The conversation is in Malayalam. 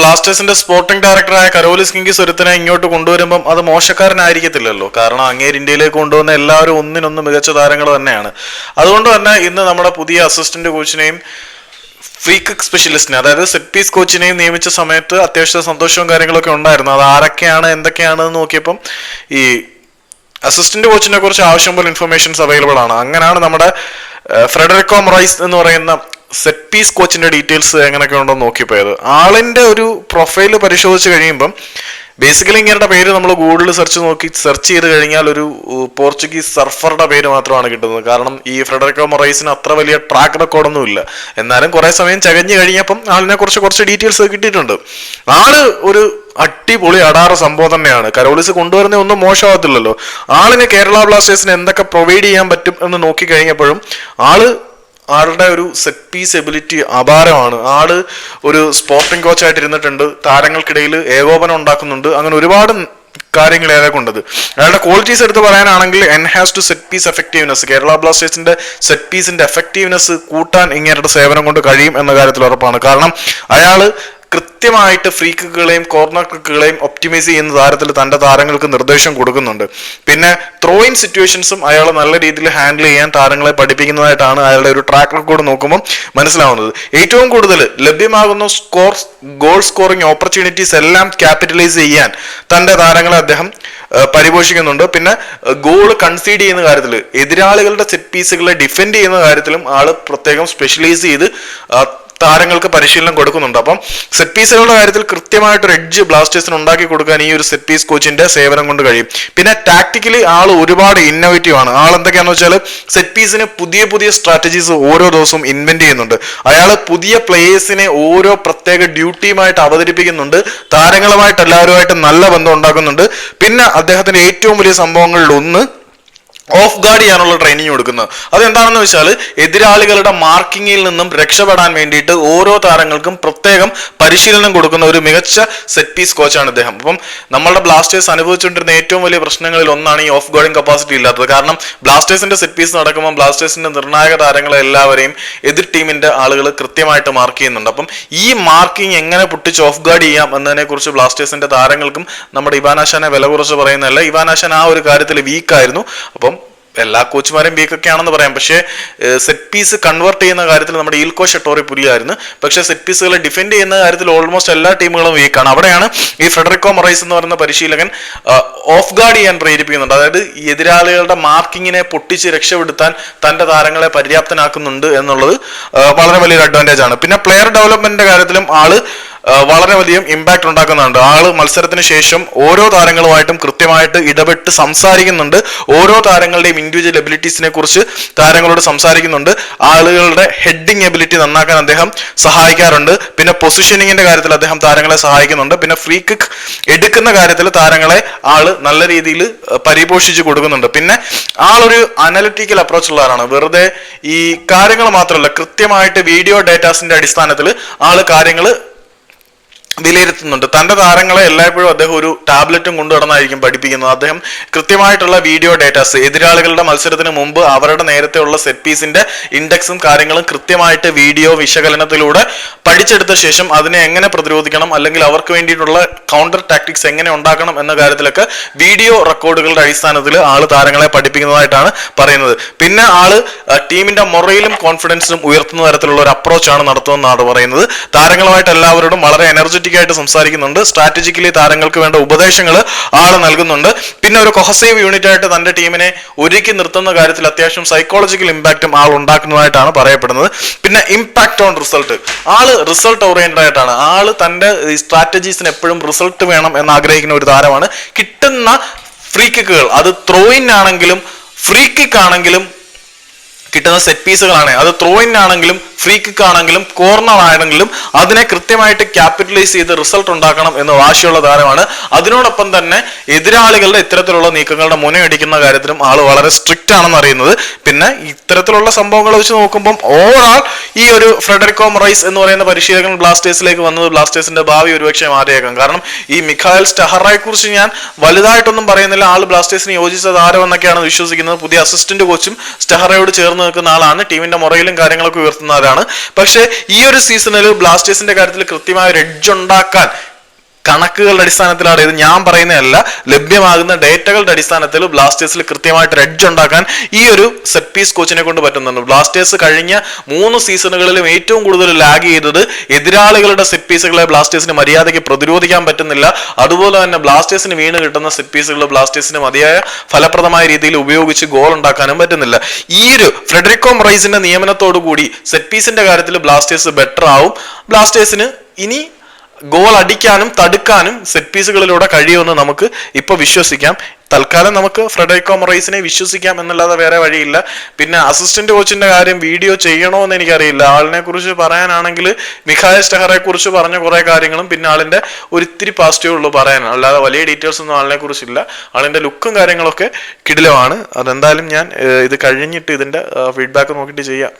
ബ്ലാസ്റ്റേഴ്സിന്റെ സ്പോർട്ടിംഗ് ഡയറക്ടറായ കരോലിസ് കിങ്കിസ് ഒരുത്തനെ ഇങ്ങോട്ട് കൊണ്ടുവരുമ്പം അത് മോശക്കാരനായിരിക്കത്തില്ലല്ലോ. കാരണം അങ്ങേര് ഇന്ത്യയിലേക്ക് കൊണ്ടുവന്ന എല്ലാവരും ഒന്നിനൊന്ന് മികച്ച താരങ്ങൾ തന്നെയാണ്. അതുകൊണ്ട് തന്നെ ഇന്ന് നമ്മുടെ പുതിയ അസിസ്റ്റന്റ് കോച്ചിനെയും ഫ്രീ കിക്ക് സ്പെഷ്യലിസ്റ്റിനെ അതായത് സെറ്റ് പീസ് കോച്ചിനെയും നിയമിച്ച സമയത്ത് അത്യാവശ്യം സന്തോഷവും കാര്യങ്ങളൊക്കെ ഉണ്ടായിരുന്നു. അത് ആരൊക്കെയാണ് എന്തൊക്കെയാണ് എന്ന് നോക്കിയപ്പം ഈ അസിസ്റ്റന്റ് കോച്ചിനെ കുറിച്ച് ആവശ്യം പോലെ ഇൻഫർമേഷൻസ് അവൈലബിൾ ആണ്. അങ്ങനെയാണ് നമ്മുടെ ഫ്രെഡറിക്കോം മൊറൈസ് എന്ന് പറയുന്ന സെറ്റ് പീസ് കോച്ചിന്റെ ഡീറ്റെയിൽസ് എങ്ങനെയൊക്കെ ഉണ്ടോ നോക്കിപ്പോയത് ആളിന്റെ ഒരു പ്രൊഫൈൽ പരിശോധിച്ച് കഴിയുമ്പം ബേസിക്കലി ഇങ്ങനെ പേര് നമ്മൾ ഗൂഗിളിൽ സെർച്ച് നോക്കി സെർച്ച് ചെയ്ത് കഴിഞ്ഞാൽ ഒരു പോർച്ചുഗീസ് സർഫറുടെ പേര് മാത്രമാണ് കിട്ടുന്നത്. കാരണം ഈ ഫ്രെഡറിക്കോ മൊറൈസിന് അത്ര വലിയ ട്രാക്ക് റെക്കോർഡൊന്നും ഇല്ല. എന്നാലും കുറെ സമയം ചകഞ്ഞു കഴിഞ്ഞപ്പം ആളിനെ കുറിച്ച് കുറച്ച് ഡീറ്റെയിൽസ് കിട്ടിയിട്ടുണ്ട്. ആൾ ഒരു അടിപൊളി അടാറ് സംഭവം തന്നെയാണ്. കരോളിസ് കൊണ്ടുവരുന്ന ഒന്നും മോശമാകത്തില്ലല്ലോ. ആളിന് കേരള ബ്ലാസ്റ്റേഴ്സിന് എന്തൊക്കെ പ്രൊവൈഡ് ചെയ്യാൻ പറ്റും എന്ന് നോക്കി കഴിഞ്ഞപ്പോഴും ആൾ ആളുടെ ഒരു സെറ്റ് പീസ് എബിലിറ്റി അപാരമാണ്. ആൾ ഒരു സ്പോർട്ടിംഗ് കോച്ചായിട്ട് ഇരുന്നിട്ടുണ്ട് താരങ്ങൾക്കിടയിൽ ഏകോപനം ഉണ്ടാക്കുന്നുണ്ട്. അങ്ങനെ ഒരുപാട് കാര്യങ്ങൾ ഏറെ കൊണ്ടത്. അയാളുടെ ക്വാളിറ്റീസ് എടുത്ത് പറയാനാണെങ്കിൽ enhance to set piece effectiveness Kerala ബ്ലാസ്റ്റേഴ്സിന്റെ സെറ്റ് പീസിന്റെ എഫക്റ്റീവ്നെസ് കൂട്ടാൻ ഇങ്ങേരുടെ സേവനം കൊണ്ട് കഴിയും എന്ന കാര്യത്തിൽ ഉറപ്പാണ്. കാരണം അയാൾ കൃത്യമായിട്ട് ഫ്രീ കിക്കുകളെയും കോർണർ കിക്കുകളെയും ഒപ്റ്റിമൈസ് ചെയ്യുന്ന താരത്തിൽ തന്റെ താരങ്ങൾക്ക് നിർദ്ദേശം കൊടുക്കുന്നുണ്ട്. പിന്നെ ത്രോയിൻ സിറ്റുവേഷൻസും അയാൾ നല്ല രീതിയിൽ ഹാൻഡിൽ ചെയ്യാൻ താരങ്ങളെ പഠിപ്പിക്കുന്നതായിട്ടാണ് അയാളുടെ ഒരു ട്രാക്ക് റെക്കോർഡ് നോക്കുമ്പോൾ മനസ്സിലാവുന്നത്. ഏറ്റവും കൂടുതൽ ലഭ്യമാകുന്ന സ്കോർ ഗോൾ സ്കോറിംഗ് ഓപ്പർച്യൂണിറ്റീസ് എല്ലാം ക്യാപിറ്റലൈസ് ചെയ്യാൻ തന്റെ താരങ്ങളെ അദ്ദേഹം പരിപോഷിക്കുന്നുണ്ട്. പിന്നെ ഗോൾ കൺസീഡ് ചെയ്യുന്ന കാര്യത്തിൽ എതിരാളികളുടെ സെറ്റ് പീസുകളെ ഡിഫെൻഡ് ചെയ്യുന്ന കാര്യത്തിലും ആൾ പ്രത്യേകം സ്പെഷ്യലൈസ് ചെയ്ത് താരങ്ങൾക്ക് പരിശീലനം കൊടുക്കുന്നുണ്ട്. അപ്പം സെറ്റ് പീസുകളുടെ കാര്യത്തിൽ കൃത്യമായിട്ട് ഒരു എഡ്ജ് ബ്ലാസ്റ്റേഴ്സിന് ഉണ്ടാക്കി കൊടുക്കാൻ ഈ ഒരു സെറ്റ് പീസ് കോച്ചിന്റെ സേവനം കൊണ്ട് കഴിയും. പിന്നെ ടാക്ടിക്കലി ആൾ ഒരുപാട് ഇന്നോവേറ്റീവ് ആണ്. ആൾ എന്തൊക്കെയാണെന്ന് വെച്ചാൽ സെറ്റ് പീസിന് പുതിയ പുതിയ സ്ട്രാറ്റജീസ് ഓരോ ദിവസവും ഇൻവെന്റ് ചെയ്യുന്നുണ്ട്. അയാൾ പുതിയ പ്ലേയേഴ്സിനെ ഓരോ പ്രത്യേക ഡ്യൂട്ടിയുമായിട്ട് അവതരിപ്പിക്കുന്നുണ്ട്. താരങ്ങളുമായിട്ട് എല്ലാവരുമായിട്ട് നല്ല ബന്ധം ഉണ്ടാക്കുന്നുണ്ട്. പിന്നെ അദ്ദേഹത്തിന്റെ ഏറ്റവും വലിയ സംഭവങ്ങളിൽ ഒന്ന് ഓഫ് ഗാർഡ് ചെയ്യാനുള്ള ട്രെയിനിങ് കൊടുക്കുന്നത് അതെന്താണെന്ന് വെച്ചാൽ എതിരാളികളുടെ മാർക്കിങ്ങിൽ നിന്നും രക്ഷപ്പെടാൻ വേണ്ടിയിട്ട് ഓരോ താരങ്ങൾക്കും പ്രത്യേകം പരിശീലനം കൊടുക്കുന്ന ഒരു മികച്ച സെറ്റ് പീസ് കോച്ചാണ് അദ്ദേഹം അപ്പം നമ്മളുടെ ബ്ലാസ്റ്റേഴ്സ് അനുഭവിച്ചുകൊണ്ടിരുന്ന ഏറ്റവും വലിയ പ്രശ്നങ്ങളിൽ ഒന്നാണ് ഈ ഓഫ് ഗോഡിംഗ് കപ്പാസിറ്റി ഇല്ലാത്തത്. കാരണം ബ്ലാസ്റ്റേഴ്സിന്റെ സെറ്റ് പീസ് നടക്കുമ്പോൾ ബ്ലാസ്റ്റേഴ്സിന്റെ നിർണായക താരങ്ങളെ എല്ലാവരെയും എതിർ ടീമിന്റെ ആളുകൾ കൃത്യമായിട്ട് മാർക്ക് ചെയ്യുന്നുണ്ട്. അപ്പം ഈ മാർക്കിംഗ് എങ്ങനെ പൊട്ടിച്ച് ഓഫ് ഗാർഡ് ചെയ്യാം എന്നതിനെ കുറിച്ച് ബ്ലാസ്റ്റേഴ്സിന്റെ താരങ്ങൾക്കും നമ്മുടെ ഇവാനാശാനെ വില കുറച്ച് പറയുന്നതല്ല. ഇവാനാശാൻ ആ ഒരു കാര്യത്തിൽ വീക്കായിരുന്നു അപ്പം എല്ലാ കോച്ചുമാരെയും വീക്കൊക്കെ ആണെന്ന് പറയാം. പക്ഷേ സെറ്റ് പീസ് കൺവേർട്ട് ചെയ്യുന്ന കാര്യത്തിൽ നമ്മുടെ ഈൽക്കോ ഷെട്ടോറി പുലിയായിരുന്നു പക്ഷേ സെറ്റ് പീസുകളെ ഡിഫെൻഡ് ചെയ്യുന്ന കാര്യത്തിൽ ഓൾമോസ്റ്റ് എല്ലാ ടീമുകളും വീക്കാണ് അവിടെയാണ് ഈ ഫെഡറിക്കോ മൊറൈസ് എന്ന് പറയുന്ന പരിശീലകൻ ഓഫ് ഗാർഡ് ചെയ്യാൻ പ്രേരിപ്പിക്കുന്നുണ്ട്. അതായത് എതിരാളികളുടെ മാർക്കിങ്ങിനെ പൊട്ടിച്ച് രക്ഷപ്പെടുത്താൻ തന്റെ താരങ്ങളെ പര്യാപ്തനാക്കുന്നുണ്ട് എന്നുള്ളത് വളരെ വലിയൊരു അഡ്വാന്റേജ് ആണ്. പിന്നെ പ്ലെയർ ഡെവലപ്മെന്റിന്റെ കാര്യത്തിലും ആൾ വളരെ വലിയ ഇമ്പാക്ട് ഉണ്ടാക്കുന്നുണ്ട്. ആൾ മത്സരത്തിന് ശേഷം ഓരോ താരങ്ങളുമായിട്ടും കൃത്യമായിട്ട് ഇടപെട്ട് സംസാരിക്കുന്നുണ്ട്. ഓരോ താരങ്ങളുടെയും ഇൻഡിവിജ്വൽ എബിലിറ്റീസിനെ കുറിച്ച് താരങ്ങളോട് സംസാരിക്കുന്നുണ്ട്. ആളുകളുടെ ഹെഡിങ് എബിലിറ്റി നന്നാക്കാൻ അദ്ദേഹം സഹായിക്കാറുണ്ട്. പിന്നെ പൊസിഷനിങ്ങിന്റെ കാര്യത്തിൽ അദ്ദേഹം താരങ്ങളെ സഹായിക്കുന്നുണ്ട്. പിന്നെ ഫ്രീ കിക്ക് എടുക്കുന്ന കാര്യത്തിൽ താരങ്ങളെ ആൾ നല്ല രീതിയിൽ പരിപോഷിച്ച് കൊടുക്കുന്നുണ്ട്. പിന്നെ ആളൊരു അനലിറ്റിക്കൽ അപ്രോച്ച് ഉള്ളവരാണ്. വെറുതെ ഈ കാര്യങ്ങൾ മാത്രമല്ല കൃത്യമായിട്ട് വീഡിയോ ഡേറ്റാസിന്റെ അടിസ്ഥാനത്തിൽ ആൾ കാര്യങ്ങൾ വിലയിരുത്തുന്നുണ്ട്. തന്റെ താരങ്ങളെ എല്ലായ്പ്പോഴും അദ്ദേഹം ഒരു ടാബ്ലറ്റും കൊണ്ടു നടന്നായിരിക്കും പഠിപ്പിക്കുന്നത്. അദ്ദേഹം കൃത്യമായിട്ടുള്ള വീഡിയോ ഡേറ്റാസ് എതിരാളികളുടെ മത്സരത്തിന് മുമ്പ് അവരുടെ നേരത്തെ ഉള്ള സെറ്റ് പീസിന്റെ ഇൻഡെക്സും കാര്യങ്ങളും കൃത്യമായിട്ട് വീഡിയോ വിശകലനത്തിലൂടെ പഠിച്ചെടുത്ത ശേഷം അതിനെ എങ്ങനെ പ്രതിരോധിക്കണം അല്ലെങ്കിൽ അവർക്ക് വേണ്ടിയിട്ടുള്ള കൗണ്ടർ ടാക്ടിക്സ് എങ്ങനെ ഉണ്ടാക്കണം എന്ന കാര്യത്തിലൊക്കെ വീഡിയോ റെക്കോർഡുകളുടെ അടിസ്ഥാനത്തിൽ ആൾ താരങ്ങളെ പഠിപ്പിക്കുന്നതായിട്ടാണ് പറയുന്നത്. പിന്നെ ആൾ ടീമിന്റെ മൊറയിലും കോൺഫിഡൻസും ഉയർത്തുന്ന തരത്തിലുള്ള ഒരു അപ്രോച്ചാണ് നടത്തുമെന്നാണ് പറയുന്നത്. താരങ്ങളുമായിട്ട് എല്ലാവരോടും വളരെ എനർജറ്റിക് ആയിട്ട് സംസാരിക്കുന്നുണ്ട്. സ്ട്രാറ്റജിക്കലി താരങ്ങൾക്ക് വേണ്ട ഉപദേശങ്ങൾ ആൾ നൽകുന്നുണ്ട്. പിന്നെ ഒരു കൊഹസേവ് യൂണിറ്റ് ആയിട്ട് തന്റെ ടീമിനെ ഒരുക്കി നിർത്തുന്ന കാര്യത്തിൽ അത്യാവശ്യം സൈക്കോളജിക്കൽ ഇമ്പാക്റ്റും ആൾ ഉണ്ടാക്കുന്നതായിട്ടാണ് പറയപ്പെടുന്നത്. പിന്നെ ഇമ്പാക്ട് ഓൺ റിസൾട്ട് ആൾ റിസൾട്ട് ഓറിയന്റഡ് ആയിട്ടാണ്. ആൾ തന്റെ സ്ട്രാറ്റജീസിന് എപ്പോഴും റിസൾട്ട് വേണം എന്ന് ആഗ്രഹിക്കുന്ന ഒരു താരമാണ്. കിട്ടുന്ന ഫ്രീ കിക്കുകൾ അത് ത്രോയിൻ ആണെങ്കിലും ഫ്രീ കിക്ക് ആണെങ്കിലും കിട്ടുന്ന സെറ്റ് പീസുകളാണ് അത് ത്രോയിൻ ആണെങ്കിലും ഫ്രീ കിക്ക് ആണെങ്കിലും കോർണർ ആണെങ്കിലും അതിനെ കൃത്യമായിട്ട് ക്യാപിറ്റലൈസ് ചെയ്ത് റിസൾട്ട് ഉണ്ടാക്കണം എന്ന് വാശിയുള്ള താരമാണ്. അതിനോടൊപ്പം തന്നെ എതിരാളികളുടെ ഇത്തരത്തിലുള്ള നീക്കങ്ങളുടെ മുനയടിക്കുന്ന കാര്യത്തിലും ആൾ വളരെ സ്ട്രിക്റ്റ് ആണെന്ന് അറിയുന്നത്. പിന്നെ ഇത്തരത്തിലുള്ള സംഭവങ്ങൾ വെച്ച് നോക്കുമ്പോൾ ഓവറാൾ ഈ ഒരു ഫ്രെഡറിക്കോ മൊറൈസ് എന്ന് പറയുന്ന പരിശീലകൻ ബ്ലാസ്റ്റേഴ്സിലേക്ക് വന്നത് ബ്ലാസ്റ്റേഴ്സിന്റെ ഭാവി ഒരുപക്ഷെ മാറിയേക്കാം കാരണം ഈ മിഖായൽ സ്റ്റഹറായെ കുറിച്ച് ഞാൻ വലുതായിട്ടൊന്നും പറയുന്നില്ല. ആൾ ബ്ലാസ്റ്റേഴ്സിന് യോജിച്ച താരം എന്നൊക്കെയാണ് വിശ്വസിക്കുന്നത്. പുതിയ അസിസ്റ്റന്റ് കോച്ചും സ്റ്റഹറയോട് ചേർന്ന് നിൽക്കുന്ന ആളാണ്. ടീമിന്റെ മുറയിലും കാര്യങ്ങളൊക്കെ ഉയർത്തുന്നവരാണ് പക്ഷേ ഈ ഒരു സീസണിൽ ബ്ലാസ്റ്റേഴ്സിന്റെ കാര്യത്തിൽ കൃത്യമായ ഒരു എഡ്ജ് ഉണ്ടാക്കാൻ കണക്കുകളുടെ അടിസ്ഥാനത്തിലാണ് ഇത്. ഞാൻ പറയുന്നതല്ല ലഭ്യമാകുന്ന ഡേറ്റകളുടെ അടിസ്ഥാനത്തിൽ ബ്ലാസ്റ്റേഴ്സിൽ കൃത്യമായിട്ട് റെഡ്ജ് ഉണ്ടാക്കാൻ ഈ ഒരു സെറ്റ് പീസ് കോച്ചിനെ കൊണ്ട് പറ്റുന്നുണ്ട്. ബ്ലാസ്റ്റേഴ്സ് കഴിഞ്ഞ മൂന്ന് സീസണുകളിലും ഏറ്റവും കൂടുതൽ ലാഗ് ചെയ്തത് എതിരാളികളുടെ സെറ്റ് പീസുകളെ ബ്ലാസ്റ്റേഴ്സിന് മര്യാദയ്ക്ക് പ്രതിരോധിക്കാൻ പറ്റുന്നില്ല. അതുപോലെ തന്നെ ബ്ലാസ്റ്റേഴ്സിന് വീണ് കിട്ടുന്ന സെറ്റ് പീസുകൾ ബ്ലാസ്റ്റേഴ്സിന് മതിയായ ഫലപ്രദമായ രീതിയിൽ ഉപയോഗിച്ച് ഗോൾ ഉണ്ടാക്കാനും പറ്റുന്നില്ല. ഈ ഒരു ഫ്രെഡറിക്കോ മൊറൈസിന്റെ നിയമനത്തോടു കൂടി സെറ്റ് പീസിന്റെ കാര്യത്തിൽ ബ്ലാസ്റ്റേഴ്സ് ബെറ്റർ ആവും. ബ്ലാസ്റ്റേഴ്സിന് ഇനി ഗോൾ അടിക്കാനും തടുക്കാനും സെറ്റ് പീസുകളിലൂടെ കഴിയുമെന്ന് നമുക്ക് ഇപ്പൊ വിശ്വസിക്കാം. തൽക്കാലം നമുക്ക് ഫ്രെഡറിക്കോ മൊറൈസിനെ വിശ്വസിക്കാം എന്നല്ലാതെ വേറെ വഴിയില്ല. പിന്നെ അസിസ്റ്റന്റ് കോച്ചിന്റെ കാര്യം വീഡിയോ ചെയ്യണോ എന്ന് എനിക്കറിയില്ല. ആളിനെ കുറിച്ച് പറയാനാണെങ്കിൽ മിഖായ സ്റ്റെഹറെ കുറിച്ച് പറഞ്ഞ കുറെ കാര്യങ്ങളും പിന്നെ ആളിന്റെ ഒരിത്തിരി പോസിറ്റീവ് ഉള്ളൂ പറയാൻ. അല്ലാതെ വലിയ ഡീറ്റെയിൽസ് ഒന്നും ആളിനെ കുറിച്ചില്ല ആളിന്റെ ലുക്കും കാര്യങ്ങളൊക്കെ കിടിലമാണ്. അതെന്തായാലും ഞാൻ ഇത് കഴിഞ്ഞിട്ട് ഇതിന്റെ ഫീഡ്ബാക്ക് നോക്കിയിട്ട് ചെയ്യാം.